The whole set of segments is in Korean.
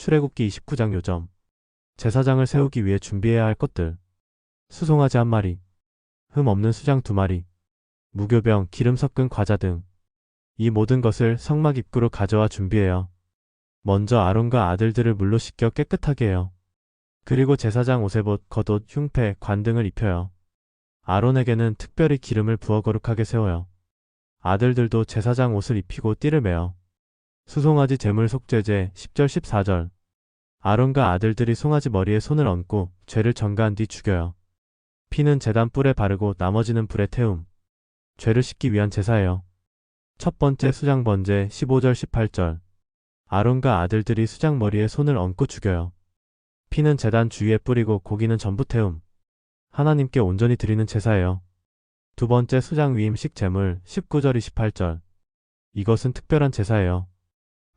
출애굽기 29장 요점. 제사장을 세우기 위해 준비해야 할 것들. 수송아지 한 마리. 흠 없는 수장 두 마리. 무교병, 기름 섞은 과자 등. 이 모든 것을 성막 입구로 가져와 준비해요. 먼저 아론과 아들들을 물로 씻겨 깨끗하게 해요. 그리고 제사장 옷에봇, 겉옷, 흉패, 관 등을 입혀요. 아론에게는 특별히 기름을 부어 거룩하게 세워요. 아들들도 제사장 옷을 입히고 띠를 매요. 수송아지 제물 속죄제 10절 14절 아론과 아들들이 송아지 머리에 손을 얹고 죄를 전가한 뒤 죽여요. 피는 제단 뿔에 바르고 나머지는 불에 태움. 죄를 씻기 위한 제사예요. 첫 번째 수장 번제 15절 18절 아론과 아들들이 수장 머리에 손을 얹고 죽여요. 피는 제단 주위에 뿌리고 고기는 전부 태움. 하나님께 온전히 드리는 제사예요. 두 번째 수장 위임식 제물 19절 28절 이것은 특별한 제사예요.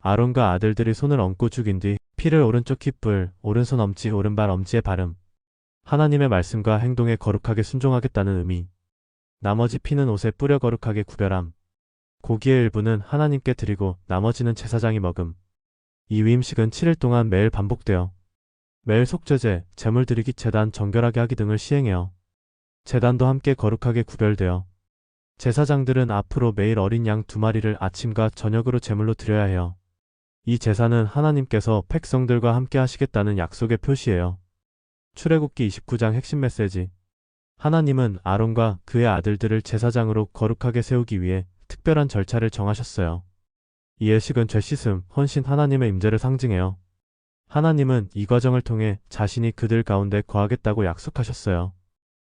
아론과 아들들이 손을 얹고 죽인 뒤 피를 오른쪽 깃불, 오른손 엄지, 오른발 엄지에 바름. 하나님의 말씀과 행동에 거룩하게 순종하겠다는 의미. 나머지 피는 옷에 뿌려 거룩하게 구별함. 고기의 일부는 하나님께 드리고 나머지는 제사장이 먹음. 이 위임식은 7일 동안 매일 반복되어 매일 속죄제, 제물 드리기 재단 정결하게 하기 등을 시행해요. 재단도 함께 거룩하게 구별되어 제사장들은 앞으로 매일 어린 양 두 마리를 아침과 저녁으로 제물로 드려야 해요. 이 제사는 하나님께서 백성들과 함께 하시겠다는 약속의 표시예요. 출애굽기 29장 핵심 메시지 하나님은 아론과 그의 아들들을 제사장으로 거룩하게 세우기 위해 특별한 절차를 정하셨어요. 이 예식은 죄 씻음, 헌신 하나님의 임재를 상징해요. 하나님은 이 과정을 통해 자신이 그들 가운데 거하겠다고 약속하셨어요.